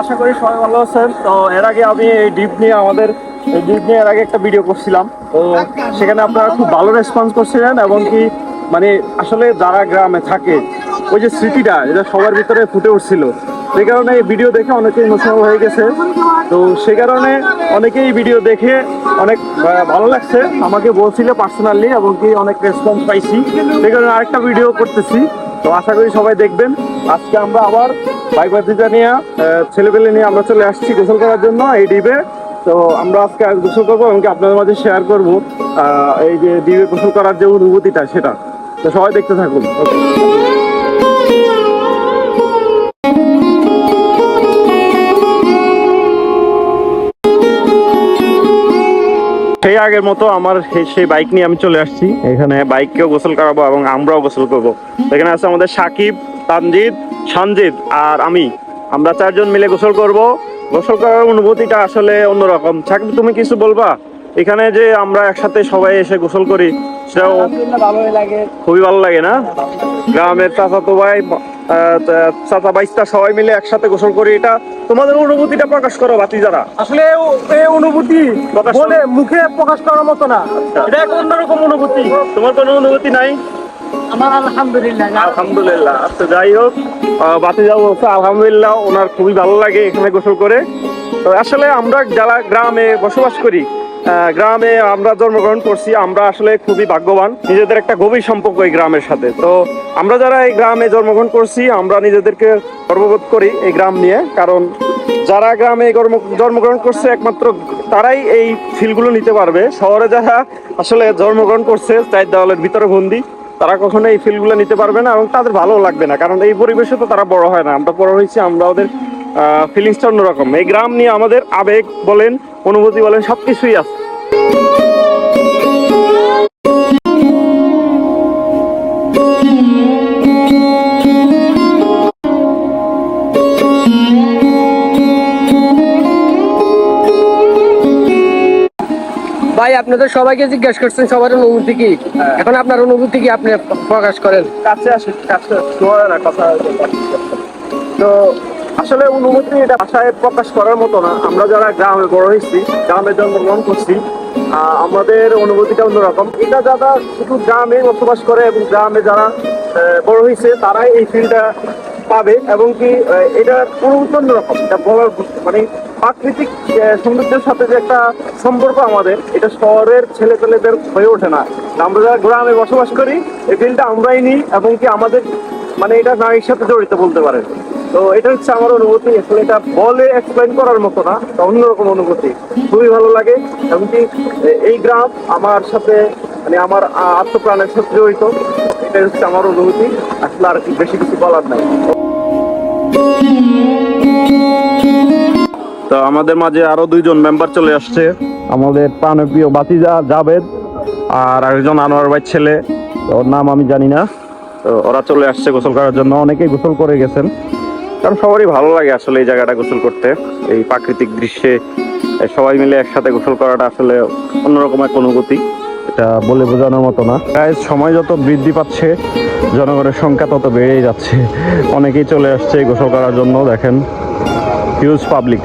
আশা করি সবাই ভালো আছেন। তো এর আগে আমি এই ডিপ নিয়ে আমাদের ডিপ নিয়ে এর আগে একটা ভিডিও করছিলাম। তো সেখানে আপনারা খুব ভালো রেসপন্স করছিলেন এবং কি মানে আসলে যারা গ্রামে থাকে, ওই যে স্মৃতিটা, এটা সবার ভিতরে ফুটে উঠছিল। সেই কারণে এই ভিডিও দেখে অনেকে ইমোশনাল হয়ে গেছে। তো সেই কারণে অনেকেই ভিডিও দেখে অনেক ভালো লাগছে। আমাকে বলছিল পার্সোনালি এবং কি অনেক রেসপন্স পাইছি। সেই কারণে আরেকটা ভিডিও করতেছি। তো আশা করি সবাই দেখবেন। আজকে আমরা আবার বাইক বাতিটা নিয়ে ছেলেপেলে নিয়ে আমরা চলে আসছি গোসল করার জন্য এই দ্বীপে। তো আমরা আজকে গোসল করব এবং আপনাদের মাঝে শেয়ার করব এই যে দ্বীপে গোসল করার যে অনুভূতিটা সেটা। তো সবাই দেখতে থাকুন. সেই আগের মতো আমার সেই বাইক নিয়ে আমি চলে আসছি। এখানে বাইককেও গোসল করাবো এবং আমরাও গোসল করব। এখানে আছে আমাদের সাকিব। তানজিদ সঞ্জিত আর আমি। আমরা চারজন মিলে গোসল করব। গোসল করার অনুভূতিটা আসলে অন্যরকম। সাকিব তুমি কিছু বলবা? এখানে যে আমরা একসাথে সবাই এসে গোসল করি সেটাও খুবই ভালো লাগে না? গ্রামের চাচাতো ভাই চাচা বাইস্তা সবাই মিলে একসাথে গোসল করি। এটা তোমাদের অনুভূতিটা প্রকাশ করো বাতি যারা আসলে এই অনুভূতি বলে মুখে প্রকাশ করার মতো না। এটা এক অন্যরকম অনুভূতি। তোমার কোনো অনুভূতি নাই? আচ্ছা আমরা যারা গ্রামে জন্মগ্রহণ করছি, আমরা নিজেদের একটা গভীর সম্পর্ক এই গ্রামের সাথে। তো আমরা যারা এই গ্রামে জন্মগ্রহণ করছি, আমরা নিজেদেরকে গর্ববোধ করি এই গ্রাম নিয়ে, কারণ যারা গ্রামে, জন্মগ্রহণ করছে, একমাত্র তারাই এই ফিলগুলো নিতে পারবে। শহরে যারা আসলে জন্মগ্রহণ করছে, চায়ের দেওয়ালের ভিতরে বন্দি তারা কখনো এই ফিল্ডগুলো নিতে পারবে না এবং তাদের ভালো লাগবে না। কারণ এই পরিবেশে তো তারা বড় হয় না। আমরা বড় হয়েছি, আমরা ওদের ফিলিংসটা অন্যরকম। এই গ্রাম নিয়ে আমাদের আবেগ বলেন, অনুভূতি বলেন সব কিছুই আছে। ভাই আপনাদের সবাইকে জিজ্ঞেস করছেন সবার অনুভূতি কি? এখন আপনার অনুভূতি কি আপনি প্রকাশ করেন? কাছে আসে কাছে না কথা তো। আসলে অনুভূতি এটা ভাষায় প্রকাশ করার মতো না। আমরা যারা গ্রামে বড় হয়েছি গ্রামে জন্মগ্রহণ করছি আমাদের অনুভূতিটা অন্যরকম। এটা যারা শুধু গ্রামে বসবাস করে এবং গ্রামে যারা বড় হয়েছে তারাই এই ফিলটা পাবে এবং কি এটা অনুভূতি অন্যরকম। এটা বলার মানে প্রাকৃতিক সৌন্দর্যের সাথে যে একটা সম্পর্ক আমাদের, এটা শহরের ছেলে পেলেদের হয়ে ওঠে না। আমরা যারা গ্রামে বসবাস করি, এই ফিলটা আমরাই নিই এবং কি আমাদের মানে এটা নারীর সাথে জড়িত বলতে পারেন। তো এটা হচ্ছে আমার অনুভূতি, আসলে এটা বলে এক্সপ্লেন করার মতো না, এটা অন্যরকম অনুভূতি। খুবই ভালো লাগে এমনকি এই গ্রাম আমার সাথে মানে আমার আত্মপ্রাণের সাথে জড়িত এটা হচ্ছে আমার অনুভূতি, আসলে আর বেশি কিছু বলার নাই। তো আমাদের মাঝে আরও দুইজন মেম্বার চলে আসছে। আমাদের প্রাণপ্রিয় বাতিজা জাবেদ আর আরেকজন আনোয়ার ভাই ছেলে। ওর নাম আমি জানি না। তো ওরা চলে আসছে গোসল করার জন্য। অনেকেই গোসল করে গেছেন। কারণ সবারই ভালো লাগে আসলে এই জায়গাটা গোসল করতে। এই প্রাকৃতিক দৃশ্যে সবাই মিলে একসাথে গোসল করাটা আসলে অন্যরকম এক অনুভূতি। এটা বলে বোঝানোর মতো না। প্রায় সময় যত বৃদ্ধি পাচ্ছে, জনগণের সংখ্যা তত বেড়েই যাচ্ছে। অনেকেই চলে আসছে গোসল করার জন্য, দেখেন। use public.